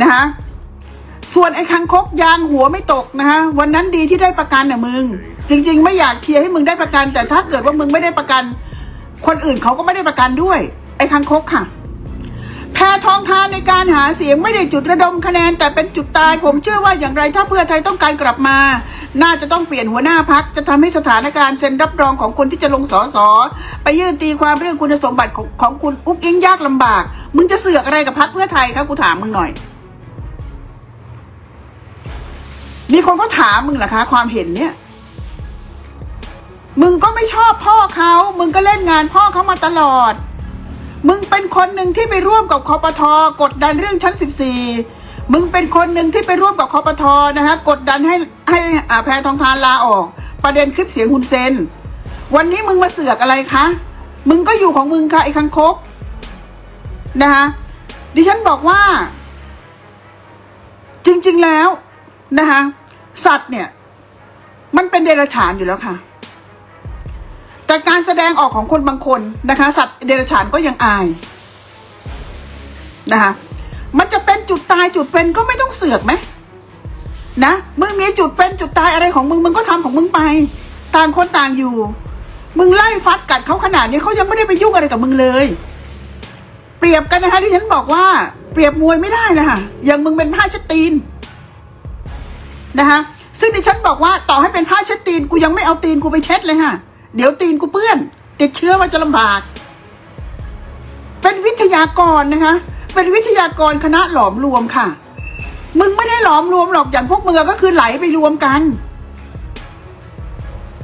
นะคะส่วนไอ้คังคกยางหัวไม่ตกนะคะวันนั้นดีที่ได้ประกันน่ะมึง จริง ๆ ไม่อยากเชียร์ให้มึงได้ประกัน แต่ถ้าเกิดว่ามึงไม่ได้ประกัน คนอื่นเขาก็ไม่ได้ประกันด้วย ไอ้คังคกค่ะแพทองทานในการหาเสียงไม่ได้จุดระดมคะแนน แต่เป็นจุดตาย ผมเชื่อว่าอย่างไรถ้าเพื่อไทยต้องการกลับมา น่าจะต้องเปลี่ยนหัวหน้าพักจะทำให้สถานการณ์เซ็นรับรองของคนที่จะลงสอสอไปยื่นตีความเรื่องคุณสมบัติของของคุณอุ๊กอิงยากลำบาก มึงจะเสือกอะไรกับพักเพื่อไทยครับกูถามมึงหน่อย มีคนเขาถามมึงเหรอคะ ความเห็นเนี่ย มึงก็ไม่ชอบพ่อเขา มึงก็เล่นงานพ่อเขามาตลอด มึงเป็นคนหนึ่งที่ไปร่วมกับคอปทกดดันเรื่องชั้น14มึงเป็นคนหนึ่งที่ไปร่วมกับคอปทนะฮะกดดันให้ให้แพรทองทานลาออก ประเด็นคลิปเสียงคุณเซน วันนี้มึงมาเสือกอะไรคะ มึงก็อยู่ของมึงค่ะไอ้คังคกนะคะดิฉันบอกว่า จริง ๆแล้วนะคะ สัตว์เนี่ย มันเป็นเดรัจฉานอยู่แล้วค่ะ แต่การแสดงออกของคนบางคนนะคะ สัตว์เดรัจฉานก็ยังอายนะคะ มันจะเป็นจุดตายจุดเป็นก็ไม่ต้องเสือกไหมนะมึงมีจุดเป็นจุดตายอะไรของมึงมึงก็ทำของมึงไป ต่างคนต่างอยู่ มึงไล่ฟัดกัดเขาขนาดนี้เขายังไม่ได้ไปยุ่งอะไรกับมึงเลย เปรียบกันนะคะที่ฉันบอกว่า เปรียบมวยไม่ได้นะคะอย่างมึงเป็นผ้าเช็ดตีน นะคะซึ่งดิฉันบอกว่าต่อให้เป็นผ้าเช็ดตีนกูยังไม่เอาตีนกูไปเช็ดเลยค่ะเดี๋ยวตีนกูเปื้อน ติดเชื้อมันจะลำบาก เป็นวิทยากรนะคะ เป็นวิทยากรคณะหลอมรวมค่ะ มึงไม่ได้หลอมรวมหรอกอย่างพวกมึงอก็คือไหลไปรวมกัน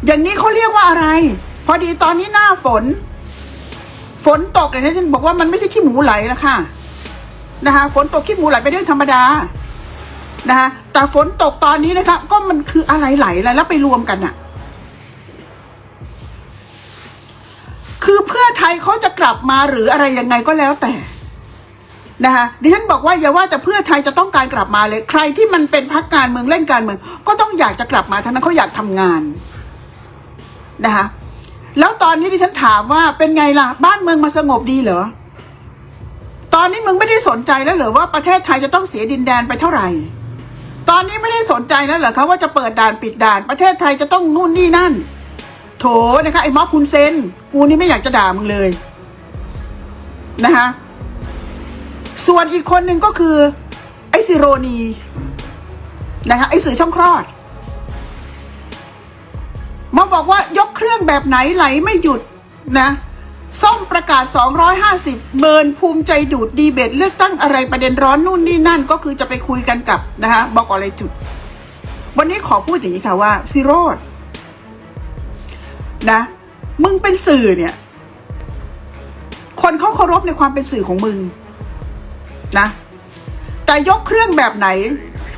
อย่างนี้เขาเรียกว่าอะไร พอดีตอนนี้หน้าฝน ฝนตกเลยนะฉันบอกว่ามันไม่ใช่ขี้หมูไหลแล้วค่ะนะคะฝนตกขี้หมูไหลเป็นเรื่องธรรมดานะคะ แต่ฝนตกตอนนี้นะคะก็มันคืออะไรไหลแล้วแล้วไปรวมกันอะคือเพื่อไทยเขาจะกลับมาหรืออะไรยังไงก็แล้วแต่นะคะดิฉันบอกว่าอย่าว่าแต่เพื่อไทยจะต้องการกลับมาเลย ใครที่มันเป็นพักการเมืองเล่นการเมือง ก็ต้องอยากจะกลับมาทั้งนั้นเขาอยากทำงานนะคะแล้วตอนนี้ดิฉันถามว่าเป็นไงล่ะ บ้านเมืองมาสงบดีเหรอ ตอนนี้มึงไม่ได้สนใจแล้วเหรอว่าประเทศไทยจะต้องเสียดินแดนไปเท่าไหร่ ตอนนี้ไม่ได้สนใจแล้วเหรอคะว่าจะเปิดด่านปิดด่าน ประเทศไทยจะต้องนู่นนี่นั่น โถนะคะไอ้ม็อบคุณเซนกูนี่ไม่อยากจะด่ามึงเลยนะคะส่วนอีกคนหนึ่งก็คือ ไอ้ซิโรนีนะคะไอ้สื่อช่องคลอดมาบอกว่ายกเครื่องแบบไหนไหลไม่หยุดนะ ส้มประกาศ 250เบิร์นภูมิใจดูดดีเบตเลือกตั้งอะไรประเด็นร้อนนู่นนี่นั่นก็คือจะไปคุยกันกับนะคะบอกอะไรจุด วันนี้ขอพูดอย่างนี้ค่ะว่าซิโรดนะ มึงเป็นสื่อเนี่ย คนเขาเคารพในความเป็นสื่อของมึงนะ แต่ยกเครื่องแบบไหน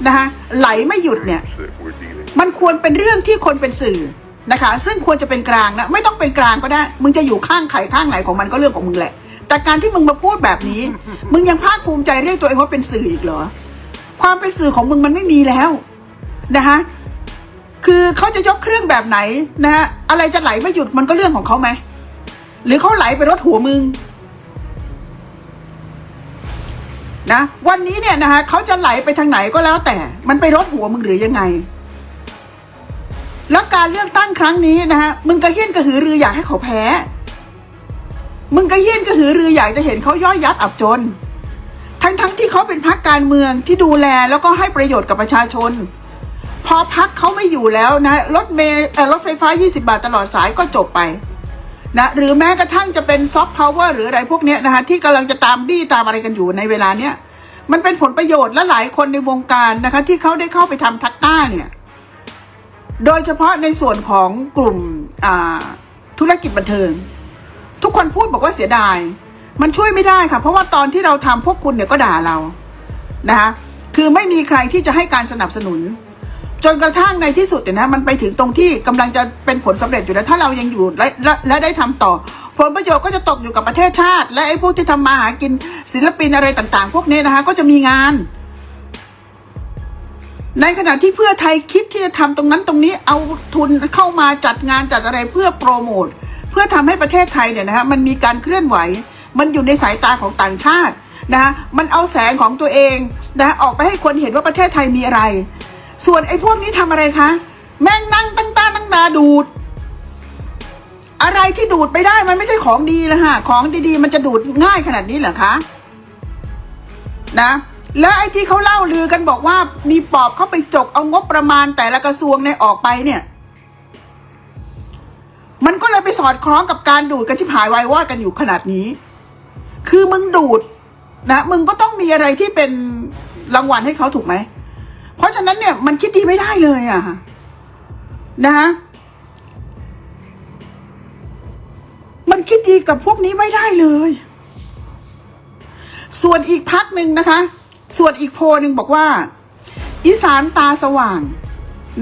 นะคะไหลไม่หยุดเนี่ย มันควรเป็นเรื่องที่คนเป็นสื่อ นะคะ ซึ่งควรจะเป็นกลางนะไม่ต้องเป็นกลางก็ได้ มึงจะอยู่ข้างใครข้างไหนของมันก็เรื่องของมึงแหละ แต่การที่มึงมาพูดแบบนี้ มึงยังภาคภูมิใจเรียกตัวเองว่าเป็นสื่ออีกเหรอ ความเป็นสื่อของมึงมันไม่มีแล้วนะคะคือเขาจะยกเครื่องแบบไหนนะฮะอะไรจะไหลไม่หยุดมันก็เรื่องของเขาไหมหรือเขาไหลไปรถหัวมึงนะวันนี้เนี่ยนะคะเขาจะไหลไปทางไหนก็แล้วแต่ มันไปรถหัวมึงหรือยังไง แล้วการเลือกตั้งครั้งนี้นะฮะมึงกระเฮี้ยนกระหือรืออยากให้เขาแพ้ มึงกระเฮี้ยนกระหือรืออยากจะเห็นเขาย่อยยับอับจน ทั้งทั้งที่เขาเป็นพรรคการเมืองที่ดูแลแล้วก็ให้ประโยชน์กับประชาชน พอพักเขาไม่อยู่แล้วนะรถเมล์เอ่อรถไฟฟ้า 20 บาทตลอดสายก็จบไปนะหรือแม้กระทั่งจะเป็นซอฟต์พาวเวอร์หรืออะไรพวกเนี้ยนะคะที่กำลังจะตามบี้ตามอะไรกันอยู่ในเวลาเนี้ยมันเป็นผลประโยชน์และหลายคนในวงการนะคะ ที่เขาได้เข้าไปทำทักก้าเนี่ย โดยเฉพาะในส่วนของกลุ่มธุรกิจบันเทิง ทุกคนพูดบอกว่าเสียดาย มันช่วยไม่ได้ค่ะ เพราะว่าตอนที่เราทำพวกคุณเนี่ยก็ด่าเรานะคะคือไม่มีใครที่จะให้การสนับสนุน จนกระทั่งในที่สุดเนี่ยนะมันไปถึงตรงที่กำลังจะเป็นผลสำเร็จอยู่แล้วถ้าเรายังอยู่และและและได้ทำต่อ ผลประโยชน์ก็จะตกอยู่กับประเทศชาติ และไอ้พวกที่ทำมาหากินศิลปินอะไรต่าง ๆ พวกนี้นะคะก็จะมีงาน ในขณะที่เพื่อไทยคิดที่จะทำตรงนั้นตรงนี้เอาทุนเข้ามาจัดงานจัดอะไรเพื่อโปรโมทเพื่อทำให้ประเทศไทยเนี่ยนะฮะมันมีการเคลื่อนไหว มันอยู่ในสายตาของต่างชาตินะฮะมันเอาแสงของตัวเองนะะออกไปให้คนเห็นว่าประเทศไทยมีอะไร ส่วนไอ้พวกนี้ทำอะไรคะ แม่งนั่งตั้งตาตั้งตาดูด อะไรที่ดูดไปได้มันไม่ใช่ของดีแล้วฮะของดีๆ มันจะดูดง่ายขนาดนี้เหรอคะนะ แล้วไอ้ที่เขาเล่าลือกันบอกว่ามีปอบเข้าไปจกเอางบประมาณแต่ละกระทรวงเนี่ยออกไปเนี่ย มันก็เลยไปสอดคล้องกับการดูดกันที่ผายวายวอดกันอยู่ขนาดนี้ คือมึงดูดนะมึงก็ต้องมีอะไรที่เป็นรางวัลให้เขาถูกไหม เพราะฉะนั้นเนี่ยมันคิดดีไม่ได้เลยอะนะฮะมันคิดดีกับพวกนี้ไม่ได้เลย ส่วนอีกพักหนึ่งนะคะ ส่วนอีกโพหนึ่งบอกว่า อีสานตาสว่าง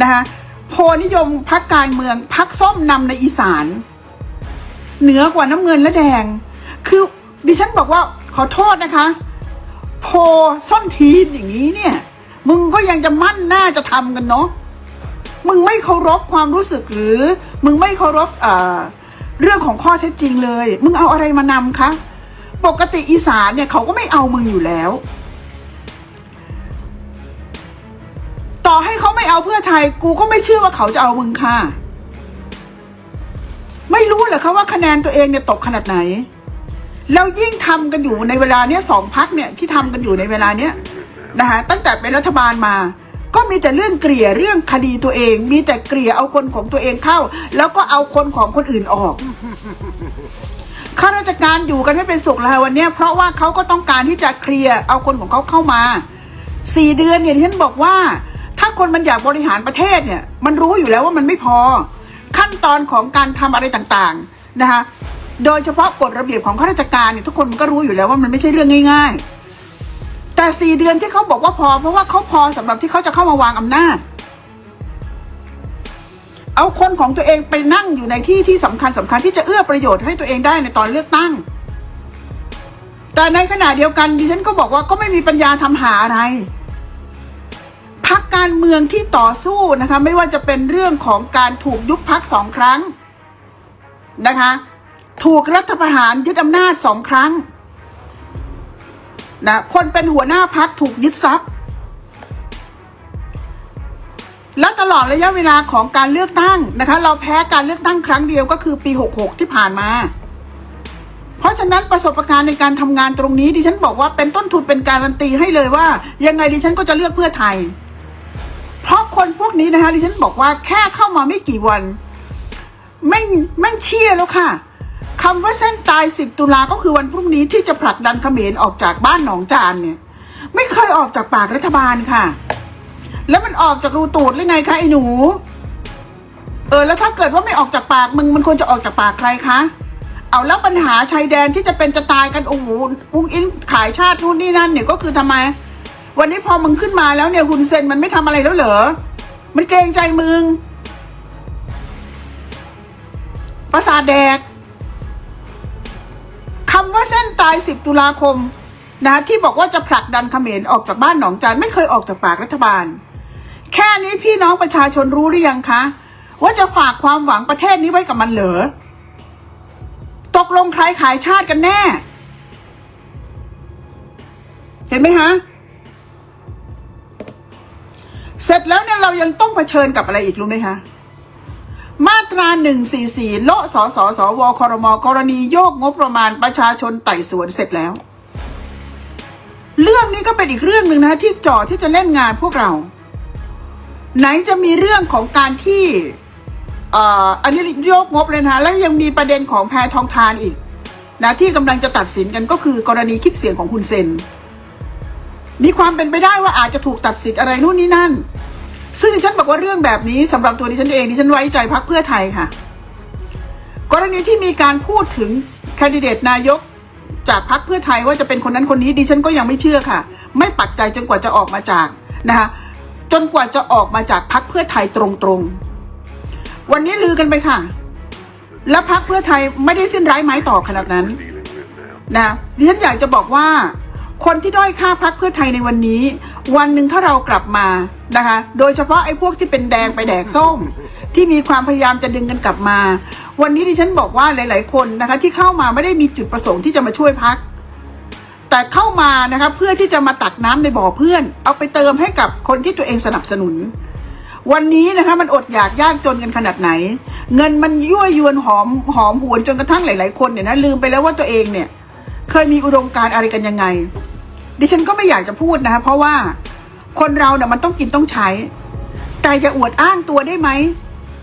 นะคะโพนิยมพักการเมืองพักส้มนำในอีสาน เหนือกว่าน้ำเงินและแดง คือดิฉันบอกว่าขอโทษนะคะ โพส้นทีนอย่างนี้เนี่ย มึงก็ยังจะมั่นหน้าจะทำกันเนาะมึงไม่เคารพความรู้สึกหรือ มึงไม่เคารพเเรื่องของข้อเท็จจริงเลย มึงเอาอะไรมานำคะ ปกติอีสานเนี่ยเขาก็ไม่เอามึงอยู่แล้ว เขาเอาเพื่อไทย กูก็ไม่เชื่อว่าเขาจะเอามึงค่ะ ไม่รู้เหรอคะว่าคะแนนตัวเองเนี่ยตกขนาดไหน แล้วยิ่งทำกันอยู่ในเวลาเนี้ยสองพักเนี่ยที่ทำกันอยู่ในเวลาเนี้ยนะคะตั้งแต่เป็นรัฐบาลมา ก็มีแต่เรื่องเกลี่ยเรื่องคดีตัวเอง มีแต่เกลี่ยเอาคนของตัวเองเข้า แล้วก็เอาคนของคนอื่นออกข้าราชการอยู่กันไม่เป็นสุขเลยวันนี้เพราะว่าเขาก็ต้องการที่จะเคลียร์เอาคนของเขาเข้ามาสี่เดือนเนี่ยที่ฉันบอกว่าาคนมันอยากบริหารประเทศเนี่ย มันรู้อยู่แล้วว่ามันไม่พอ ขั้นตอนของการทำอะไรต่างๆนะคะโดยเฉพาะกฎระเบียบของข้าราชการเนี่ยทุกคนมันก็รู้อยู่แล้วว่ามันไม่ใช่เรื่องง่าย ๆ แต่สี่เดือนที่เขาบอกว่าพอ เพราะว่าเขาพอสำหรับที่เขาจะเข้ามาวางอำนาจ เอาคนของตัวเองไปนั่งอยู่ในที่ที่สำคัญสำคัญที่จะเอื้อประโยชน์ให้ตัวเองได้ในตอนเลือกตั้ง แต่ในขณะเดียวกันดิฉันก็บอกว่าก็ไม่มีปัญญาทำหาอะไร การเมืองที่ต่อสู้นะคะไม่ว่าจะเป็นเรื่องของการถูกยุบพักสองครั้งนะคะถูกรัฐประหารยึดอำนาจสองครั้งนะคนเป็นหัวหน้าพักถูกยึดทรัพย์ แล้วตลอดระยะเวลาของการเลือกตั้งนะคะ เราแพ้การเลือกตั้งครั้งเดียวก็คือปี 66 ที่ผ่านมา เพราะฉะนั้นประสบการณ์ในการทำงานตรงนี้ดิฉันบอกว่าเป็นต้นทุนเป็นการันตีให้เลยว่า ยังไงดิฉันก็จะเลือกเพื่อไทย เพราะคนพวกนี้นะคะดิฉันบอกว่าแค่เข้ามาไม่กี่วันแม่งแม่งเชี่ยแล้วค่ะคำว่าเส้นตาย 10 ตุลาก็คือวันพรุ่งนี้ที่จะผลักดันเขมรออกจากบ้านหนองจานเนี่ย ไม่เคยออกจากปากรัฐบาลค่ะ แล้วมันออกจากรูตูดหรือไงคะไอ้หนู เออ แล้วถ้าเกิดว่าไม่ออกจากปากมึงมันควรจะออกจากปากใครคะเอาแล้วปัญหาชายแดนที่จะเป็นจะตายกันโอ้โหอุ้งอิงขายชาตินู่นนี่นั่นเนี่ยก็คือทำไม วันนี้พอมึงขึ้นมาแล้วเนี่ยคุณเซนมันไม่ทำอะไรแล้วเหรอ มันเกรงใจมึง ประสาทแดกคำว่าเส้นตาย 10 ตุลาคมนะที่บอกว่าจะผลักดันเขมรออกจากบ้านหนองจานไม่เคยออกจากปากรัฐบาล แค่นี้พี่น้องประชาชนรู้หรือยังคะ ว่าจะฝากความหวังประเทศนี้ไว้กับมันเหรอตกลงใครขายชาติกันแน่ เห็นไหมคะ เสร็จแล้วเนี่ยเรายังต้องเผชิญกับอะไรอีกรู้ไหมคะ มาตรา144โละสสสวครมกรณีโยกงบประมาณประชาชนไต่สวนเสร็จแล้ว เรื่องนี้ก็เป็นอีกเรื่องหนึ่งนะที่จ่อที่จะเล่นงานพวกเรา ไหนจะมีเรื่องของการที่อ่ออันนี้โยกงบเลยนะแล้วยังมีประเด็นของแพทองทานอีกนะที่กำลังจะตัดสินกันก็คือกรณีคลิปเสียงของคุณเซน มีความเป็นไปได้ว่าอาจจะถูกตัดสิทธิ์อะไรนู่นนี่นั่น ซึ่งดิฉันบอกว่าเรื่องแบบนี้สำหรับตัวดิฉันเองดิฉันไว้ใจพักเพื่อไทยค่ะ กรณีที่มีการพูดถึงแคนดิเดตนายกจากพักเพื่อไทยว่าจะเป็นคนนั้นคนนี้ดิฉันก็ยังไม่เชื่อค่ะ ไม่ปักใจจนกว่าจะออกมาจากนะคะจนกว่าจะออกมาจากพักเพื่อไทยตรงๆ วันนี้ลือกันไปค่ะ แล้วพักเพื่อไทยไม่ได้สิ้นร้ายไม้ต่อขนาดนั้นนะดิฉันอยากจะบอกว่า คนที่ด้อยค่าพักเพื่อไทยในวันนี้ วันหนึ่งถ้าเรากลับมานะคะ โดยเฉพาะไอ้พวกที่เป็นแดงไปแดกส้ม ที่มีความพยายามจะดึงกันกลับมา วันนี้ดิฉันบอกว่าหลาย ๆ คนนะคะ ที่เข้ามาไม่ได้มีจุดประสงค์ที่จะมาช่วยพัก แต่เข้ามานะครับเพื่อที่จะมาตักน้ำในบ่อเพื่อน เอาไปเติมให้กับคนที่ตัวเองสนับสนุน วันนี้นะคะมันอดอยากยากจนกันขนาดไหน เงินมันยั่วยวนหอมหอมหวนจนกระทั่งหลาย ๆ คนเนี่ยนะลืมไปแล้วว่าตัวเองเนี่ย เคยมีอุดมการณ์อะไรกันยังไง ดิฉันก็ไม่อยากจะพูดนะคะเพราะว่าคนเราเนี่ยมันต้องกินต้องใช้ แต่จะอวดอ้างตัวได้ไหม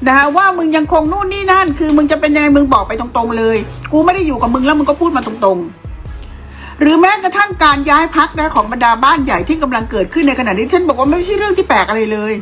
นะคะว่ามึงยังคงนู่นนี่นั่น คือมึงจะเป็นยังไงมึงบอกไปตรงๆเลย กูไม่ได้อยู่กับมึงแล้วมึงก็พูดมาตรงๆ หรือแม้กระทั่งการย้ายพักนะของบรรดาบ้านใหญ่ที่กำลังเกิดขึ้นในขณะนี้ฉันบอกว่าไม่ใช่เรื่องที่แปลกอะไรเลย